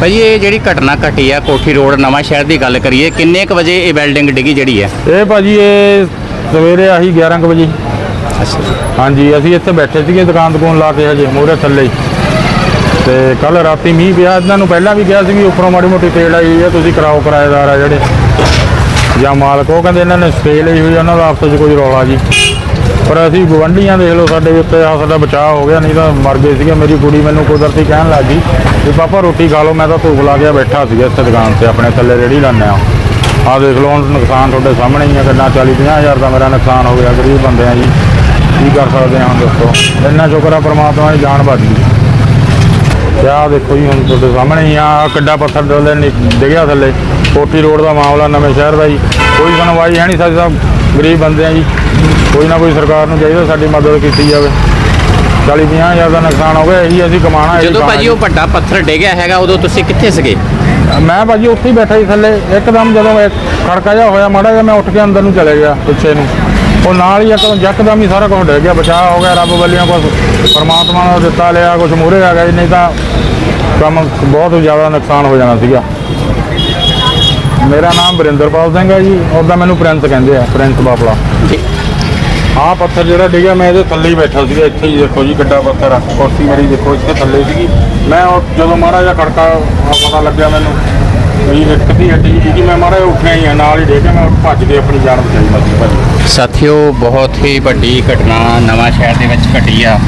ਭਾਜੀ ਇਹ ਜਿਹੜੀ ਘਟਨਾ ਘਟੀ ਆ ਕੋਠੀ ਰੋਡ ਨਵਾਂ ਸ਼ਹਿਰ ਦੀ ਗੱਲ ਕਰੀਏ ਕਿੰਨੇ ਕੁ ਵਜੇ ਇਹ ਬਿਲਡਿੰਗ ਡਿੱਗੀ ਜਿਹੜੀ ਹੈ? ਇਹ ਭਾਜੀ ਇਹ ਸਵੇਰੇ ਆਹੀ 11 ਕੁ ਵਜੇ। ਅੱਛਾ। ਹਾਂਜੀ ਅਸੀਂ ਇੱਥੇ ਬੈਠੇ ਸੀਗੇ ਦੁਕਾਨ ਦੁਕਾਨ ਲਾ ਕੇ ਹਜੇ ਮੂਹਰੇ ਥੱਲੇ ਹੀ। ਤੇ ਕੱਲ ਰਾਤੀ ਮੀਂਹ ਪਿਆ ਇਹਨਾਂ ਨੂੰ ਪਹਿਲਾਂ ਵੀ ਕਿਹਾ ਸੀ ਵੀ ਉੱਪਰੋਂ ਮਾੜੀ ਮੋਟੀ ਤੇੜ ਆਈ ਹੈ ਤੁਸੀਂ ਕਰਾਓ ਕਿਰਾਏਦਾਰ ਆ ਜਿਹੜੇ। ਜਾਂ ਮਾਲਕ ਉਹ ਕਹਿੰਦੇ ਇਹਨਾਂ ਨੇ ਸਟੇ ਲਈ ਹੋਈ ਉਹਨਾਂ ਦਾ ਆਪਸ 'ਚ ਕੋਈ ਰੌਲਾ ਜੀ। ਪਰ ਅਸੀਂ ਗਵੰਡੀਆਂ ਦੇਖ ਲਓ, ਸਾਡੇ ਉੱਤੇ ਆ, ਸਾਡਾ ਬਚਾਅ ਹੋ ਗਿਆ, ਨਹੀਂ ਤਾਂ ਮਰ ਗਏ ਸੀਗੇ। ਮੇਰੀ ਕੁੜੀ ਮੈਨੂੰ ਕੁਦਰਤੀ ਕਹਿਣ ਲੱਗ ਗਈ ਵੀ, ਪਾਪਾ, ਰੋਟੀ ਖਾ ਲਓ, ਮੈਂ ਤਾਂ ਧੂਪ ਲਾ ਕੇ ਬੈਠਾ ਸੀਗਾ ਇੱਥੇ ਦੁਕਾਨ ਤੇ, ਆਪਣੇ ਥੱਲੇ ਰੇੜੀ ਲਾਉਂਦੇ ਆ ਆਹ ਦੇਖ ਲਓ, ਹੁਣ ਨੁਕਸਾਨ ਤੁਹਾਡੇ ਸਾਹਮਣੇ ਹੀ ਆ, ਕਿੰਨਾ 40 50 ਹਜ਼ਾਰ ਦਾ ਮੇਰਾ ਨੁਕਸਾਨ ਹੋ ਗਿਆ, ਗਰੀਬ ਬੰਦੇ ਆ ਜੀ। ਕੀ ਕਰ ਸਕਦੇ ਆ ਹੁਣ ਦੱਸੋ? ਇੰਨਾ ਸ਼ੁਕਰ ਆ, ਪਰਮਾਤਮਾ ਦੀ ਜਾਨ ਬਚ ਗਈ। ਤੇ ਆਹ ਦੇਖੋ ਜੀ, ਹੁਣ ਤੁਹਾਡੇ ਸਾਹਮਣੇ ਹੀ ਆ, ਆਹ ਕਿੱਡਾ ਪੱਥਰ ਡੋਲੇ ਡਿੱਗਿਆ ਥੱਲੇ। ਕੋਟੀ ਰੋਡ ਦਾ ਮਾਮਲਾ ਨਵੇਂ ਸ਼ਹਿਰ ਦਾ ਜੀ। ਕੋਈ ਸੁਣਵਾਈ ਹੈ ਨਹੀਂ, ਸਾਡੇ ਤਾਂ ਗਰੀਬ ਬੰਦੇ ਆ ਜੀ। ਕੋਈ ਨਾ ਕੋਈ ਸਰਕਾਰ ਨੂੰ ਚਾਹੀਦਾ ਸਾਡੀ ਮਦਦ ਕੀਤੀ ਜਾਵੇ। 40 50 ਹਜ਼ਾਰ ਦਾ ਨੁਕਸਾਨ ਹੋ ਗਿਆ ਇਹੀ ਅਸੀਂ ਕਮਾਣਾ ਜਦੋਂ ਭਾਜੀ ਉਹ ਵੱਡਾ ਪੱਥਰ ਡਿੱਗਿਆ ਹੈਗਾ ਉਦੋਂ ਤੁਸੀਂ ਕਿੱਥੇ ਸੀਗੇ। ਮੈਂ ਭਾਜੀ ਉੱਥੇ ਹੀ ਬੈਠਾ ਸੀ ਥੱਲੇ ਇੱਕਦਮ ਜਦੋਂ ਇੱਕ ਖੜਕਾ ਜਿਹਾ ਹੋਇਆ ਮਾੜਾ ਜਿਹਾ ਮੈਂ ਉੱਠ ਕੇ ਅੰਦਰ ਨੂੰ ਚਲੇ ਗਿਆ ਪਿੱਛੇ ਨੂੰ। ਉਹ ਨਾਲ ਹੀ ਇੱਕਦਮ ਯਕਦਮ ਹੀ ਸਾਰਾ ਕੁਝ ਡਿੱਗ ਗਿਆ ਬਚਾਅ ਹੋ ਗਿਆ ਰੱਬ ਵੱਲੋਂ ਕੁਛ ਪਰਮਾਤਮਾ ਨੇ ਦਿੱਤਾ ਲਿਆ ਕੁਝ ਮੂਹਰੇ ਆ ਗਿਆ ਜੀ, ਨਹੀਂ ਤਾਂ ਕੰਮ ਬਹੁਤ ਜ਼ਿਆਦਾ ਨੁਕਸਾਨ ਹੋ ਜਾਣਾ ਸੀਗਾ। ਮੇਰਾ ਨਾਮ ਬਰਿੰਦਰਪਾਲ ਸਿੰਘ ਹੈ ਜੀ ਉਹਦਾ ਮੈਨੂੰ ਪ੍ਰਿੰਸ ਕਹਿੰਦੇ ਆ ਪ੍ਰਿੰਸ ਬਾਪਲਾ ਜੀ ਆਹ ਪੱਥਰ ਜਿਹੜਾ ਡਿੱਗਿਆ ਮੈਂ ਇਹਦੇ ਥੱਲੇ ਹੀ ਬੈਠਾ ਸੀਗਾ ਇੱਥੇ ਹੀ ਦੇਖੋ ਜੀ ਕਿੱਡਾ ਪੱਥਰ ਆ। ਕੁਰਸੀ ਮੇਰੀ ਦੇਖੋ ਇੱਥੇ ਥੱਲੇ ਸੀਗੀ। ਮੈਂ ਉਹ ਜਦੋਂ ਮਾੜਾ ਜਿਹਾ ਖੜਕਾ ਆ ਪਤਾ ਲੱਗਿਆ ਮੈਨੂੰ ਵੀ ਇੱਕ ਦੀ ਜੀ ਸੀਗੀ। ਮੈਂ ਮਾੜਾ ਜਿਹਾ ਉੱਠਿਆ ਹੀ ਆ, ਨਾਲ ਹੀ ਡੇ ਮੈਂ ਭੱਜ ਕੇ ਆਪਣੀ ਜਾਨ ਬਚਾਈ ਮਸੀ ਭਾਜੀ ਸਾਥੀਓ ਬਹੁਤ ਹੀ ਵੱਡੀ ਘਟਨਾ ਨਵਾਂ ਸ਼ਹਿਰ ਦੇ ਵਿੱਚ ਘਟੀ ਆ।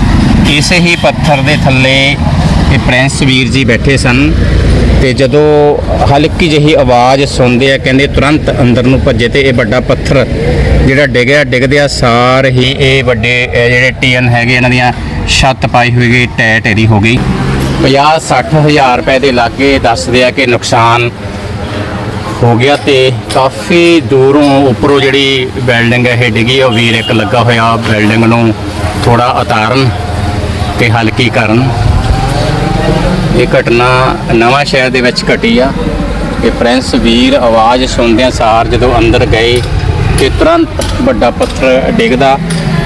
ਇਸੇ ਹੀ ਪੱਥਰ ਦੇ ਥੱਲੇ ਇਹ ਪ੍ਰਿੰਸ ਵੀਰ ਜੀ ਬੈਠੇ ਸਨ ਤੇ ਜਦੋਂ ਹਲਕੀ ਜਿਹੀ ਆਵਾਜ਼ ਸੁਣਦੇ ਆ, ਕਹਿੰਦੇ ਤੁਰੰਤ ਅੰਦਰ ਨੂੰ ਭੱਜੇ ਤੇ ਇਹ ਵੱਡਾ ਪੱਥਰ ਜਿਹੜਾ ਡਿੱਗਿਆ, ਡਿੱਗਦਿਆਂ ਸਾਰ ਹੀ ਇਹ ਵੱਡੇ ਜਿਹੜੇ ਟੀਨ ਹੈਗੇ, ਇਹਨਾਂ ਦੀਆਂ ਛੱਤ ਪਾਈ ਹੋਈ ਗਈ ਟੈ ਢੇਰੀ ਹੋ ਗਈ। 50 60 ਹਜ਼ਾਰ ਰੁਪਏ ਦੇ ਲਾਗੇ ਦੱਸਦੇ ਆ ਕਿ ਨੁਕਸਾਨ ਹੋ ਗਿਆ ਤੇ ਕਾਫੀ ਦੂਰੋਂ ਉੱਪਰੋਂ ਜਿਹੜੀ ਬਿਲਡਿੰਗ ਹੈ ਇਹ ਡਿੱਗੀ, ਉਹ ਵੀਰ ਇੱਕ ਲੱਗਾ ਹੋਇਆ ਬਿਲਡਿੰਗ ਨੂੰ ਥੋੜਾ ਉਤਾਰਨ ਤੇ ਹਲਕੀ ਕਰਨ। ਇਹ ਘਟਨਾ ਨਵਾਂ ਸ਼ਹਿਰ ਦੇ ਵਿੱਚ ਘਟੀ ਆ। ਇਹ ਪ੍ਰਿੰਸ ਵੀਰ ਆਵਾਜ਼ ਸੁਣਦਿਆਂ ਸਾਰ ਜਦੋਂ ਅੰਦਰ ਗਏ ਕਿ ਤੁਰੰਤ ਵੱਡਾ ਪੱਥਰ ਡਿੱਗਦਾ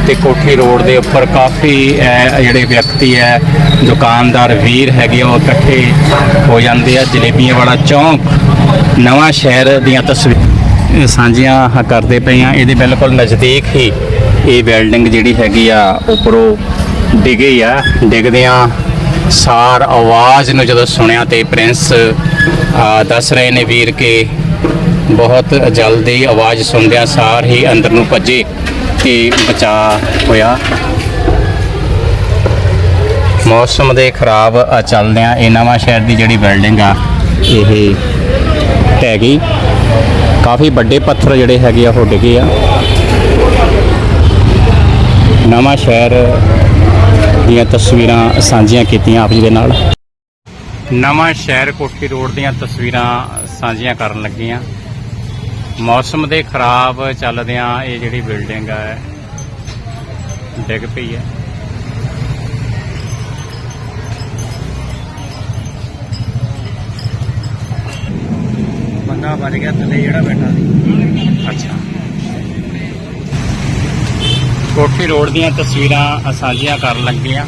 ਤੇ ਕੋਠੀ ਰੋਡ ਦੇ ਉੱਪਰ ਕਾਫੀ ਜਿਹੜੇ ਵਿਅਕਤੀ ਹੈ ਦੁਕਾਨਦਾਰ ਵੀਰ ਹੈਗੇ ਆ, ਉਹ ਇਕੱਠੇ ਹੋ ਜਾਂਦੇ ਆ। ਜਲੇਬੀਆਂ ਵਾਲਾ ਚੌਂਕ ਨਵਾਂ ਸ਼ਹਿਰ ਦੀਆਂ ਤਸਵੀਰਾਂ ਸਾਂਝੀਆਂ ਕਰਦੇ ਪਏ ਆ। ਇਹਦੇ ਬਿਲਕੁਲ ਨਜ਼ਦੀਕ ਹੀ ਇਹ ਬਿਲਡਿੰਗ ਜਿਹੜੀ ਹੈਗੀ ਆ ਉੱਪਰੋਂ ਡਿੱਗੀ ਆ। ਡਿੱਗਦਿਆਂ ਸਾਰ ਆਵਾਜ਼ ਨੂੰ ਜਦੋਂ ਸੁਣਿਆ ਤੇ ਪ੍ਰਿੰਸ ਦੱਸ ਰਹੇ ਨੇ ਵੀਰ ਕੇ ਬਹੁਤ ਜਲਦੀ ਆਵਾਜ਼ ਸੁਣਦਿਆਂ ਸਾਰ ਹੀ ਅੰਦਰ ਨੂੰ ਭੱਜੇ ਤੇ ਬਚਾ ਹੋਇਆ। ਮੌਸਮ ਦੇ ਖਰਾਬ ਚੱਲਦਿਆਂ ਇਹ ਨਵਾਂ ਸ਼ਹਿਰ ਦੀ ਜਿਹੜੀ ਬਿਲਡਿੰਗ ਆ, ਇਹ ਢਹਿ ਗਈ। ਕਾਫੀ ਵੱਡੇ ਪੱਥਰ ਜਿਹੜੇ ਹੈਗੇ ਆ ਉਹ ਡਿੱਗੇ ਆ। ਨਵਾਂ ਸ਼ਹਿਰ ਦੀਆਂ ਤਸਵੀਰਾਂ ਸਾਂਝੀਆਂ ਕੀਤੀਆਂ ਆਪ ਜੀ ਦੇ ਨਾਲ। ਨਵਾਂ ਸ਼ਹਿਰ ਕੋਠੀ ਰੋਡ ਦੀਆਂ ਤਸਵੀਰਾਂ ਸਾਂਝੀਆਂ ਕਰਨ ਲੱਗੀਆਂ। ਮੌਸਮ ਦੇ ਖਰਾਬ ਚੱਲਦਿਆਂ ਇਹ ਜਿਹੜੀ ਬਿਲਡਿੰਗ ਹੈ, ਡਿੱਗ ਪਈ ਹੈ। ਬੰਦਾ ਵੱਜ ਗਿਆ, ਥੱਲੇ ਜਿਹੜਾ ਬੈਠਾ ਸੀ। ਅੱਛਾ। ਕੋਠੀ ਰੋਡ ਦੀਆਂ ਤਸਵੀਰਾਂ ਸਾਂਝੀਆਂ ਕਰਨ ਲੱਗੇ ਆ